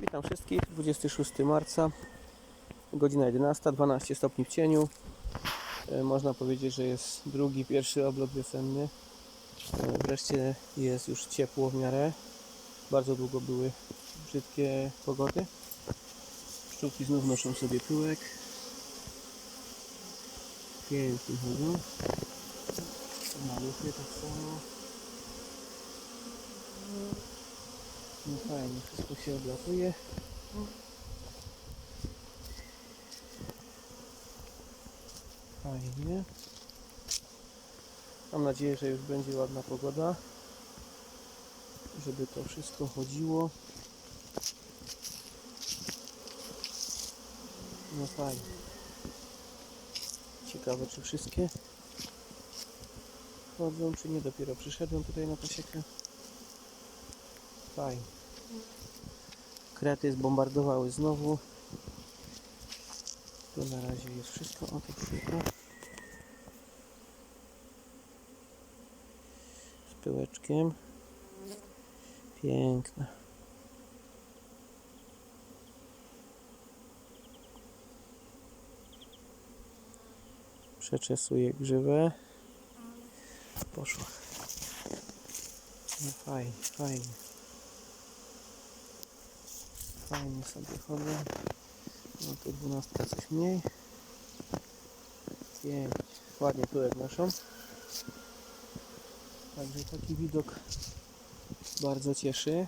Witam wszystkich. 26 marca, godzina 11, 12 stopni w cieniu. E, Można powiedzieć, że jest drugi, pierwszy oblot wiosenny. E, Wreszcie jest już ciepło w miarę. Bardzo długo były brzydkie pogody. Pszczółki znów noszą sobie pyłek. Pięknie chodzą. Maluchy tak samo. No fajnie, wszystko się oblatuje. Fajnie. Mam nadzieję, że już będzie ładna pogoda. Żeby to wszystko chodziło. No fajnie. Ciekawe czy wszystkie chodzą, czy nie. Dopiero przyszedłem tutaj na pasiekę. Fajnie. Krety zbombardowały znowu. Tu na razie jest wszystko. O, to tylko. Z pyłeczkiem. Piękne. Przeczesuję grzywę. Poszło. No fajnie, fajnie. Fajnie sobie chodzę. No tu dwunastka coś mniej. Pięć. Ładnie tyłek noszą. Także taki widok bardzo cieszy.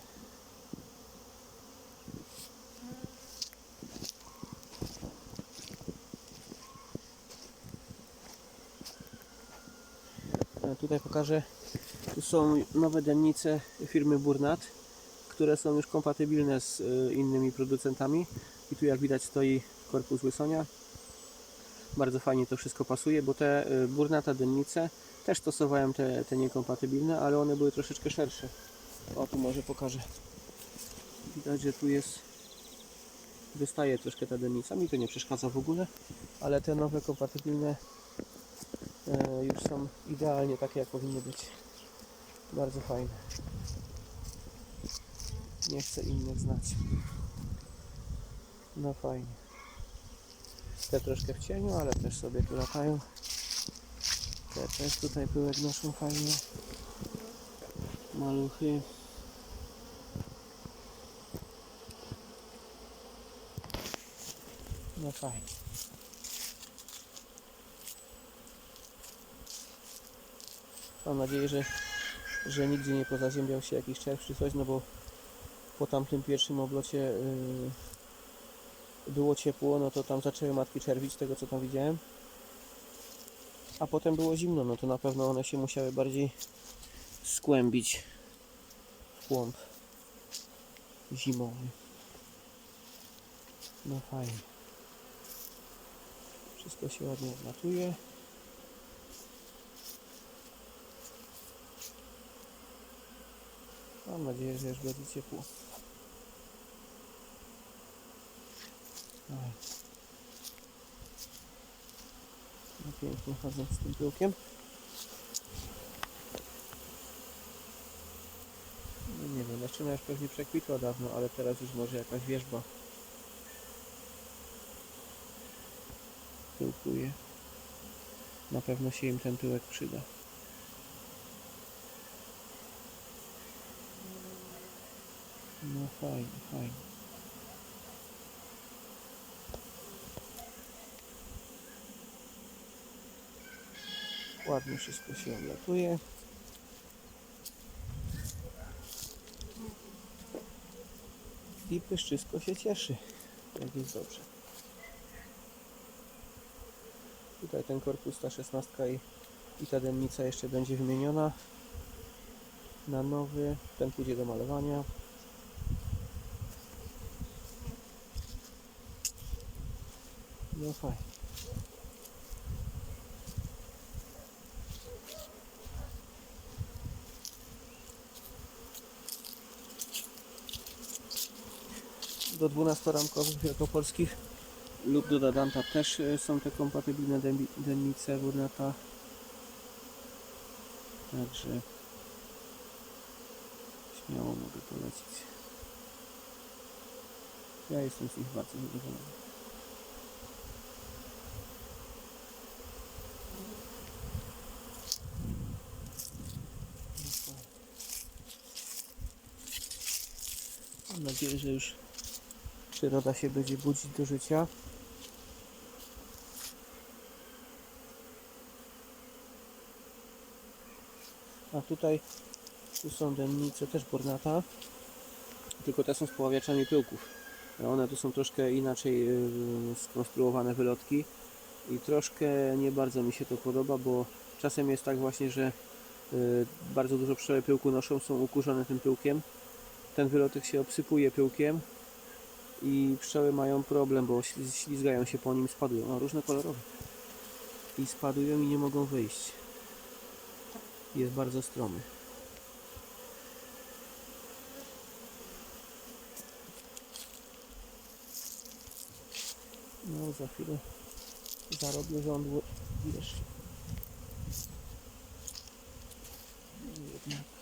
Tutaj pokażę. Tu są nowe dennice firmy Burnat które są już kompatybilne z y, innymi producentami. I tu jak widać stoi korpus łysonia. Bardzo fajnie to wszystko pasuje, bo te y, burnata dennice też stosowałem te, te niekompatybilne, ale one były troszeczkę szersze. O, tu może pokażę. Widać, że tu jest wystaje troszkę ta dennica. Mi to nie przeszkadza w ogóle, ale te nowe kompatybilne e, już są idealnie takie, jak powinny być. Bardzo fajne. Nie chcę innych znać. No fajnie. Te troszkę w cieniu, ale też sobie tu latają. Te też tutaj pyłek noszą fajnie. Maluchy. No fajnie. Mam nadzieję, że, że nigdzie nie pozaziębiał się jakiś czerw czy coś, no bo po tamtym pierwszym oblocie yy, było ciepło, no to tam zaczęły matki czerwić, tego co tam widziałem. A potem było zimno, no to na pewno one się musiały bardziej skłębić w głąb zimowy. No fajnie. Wszystko się ładnie odlatuje. Mam nadzieję, że już będzie ciepło. No pięknie chodzę z tym pyłkiem. No nie wiem, zaczyna już pewnie przekwitła dawno, ale teraz już może jakaś wierzba pyłkuje. Na pewno się im ten pyłek przyda. No fajnie, fajnie. Ładnie wszystko się oblatuje. I pyszczysko się cieszy, jak jest dobrze. Tutaj ten korpus, ta szesnastka i, i ta dennica jeszcze będzie wymieniona na nowy. Ten pójdzie do malowania. No fajnie. Do 12-ramkowych wielkopolskich lub do Dadanta też e, są te kompatybilne dennice Burnata. Także śmiało mogę polecić. Ja jestem z nich bardzo zadowolony. Mam nadzieję, że już przyroda się będzie budzić do życia. A tutaj tu są dennice też bornata, tylko te są z poławiaczami pyłków. One tu są troszkę inaczej yy, skonstruowane wylotki i troszkę nie bardzo mi się to podoba, bo czasem jest tak właśnie, że yy, bardzo dużo pszczoły pyłku noszą, są ukurzone tym pyłkiem. Ten wylotek się obsypuje pyłkiem i pszczoły mają problem, bo śli- ślizgają się po nim, spadują. O, różne kolorowe. I spadują i nie mogą wyjść. Jest bardzo stromy. No za chwilę zarobię żądło jeszcze. Jednak.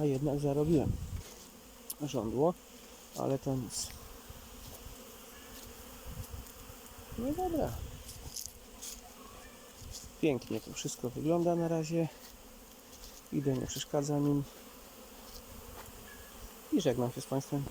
A jednak zarobiłem żądło, ale to nic. No dobra. Pięknie to wszystko wygląda na razie. Idę, nie przeszkadzam im. I żegnam się z Państwem.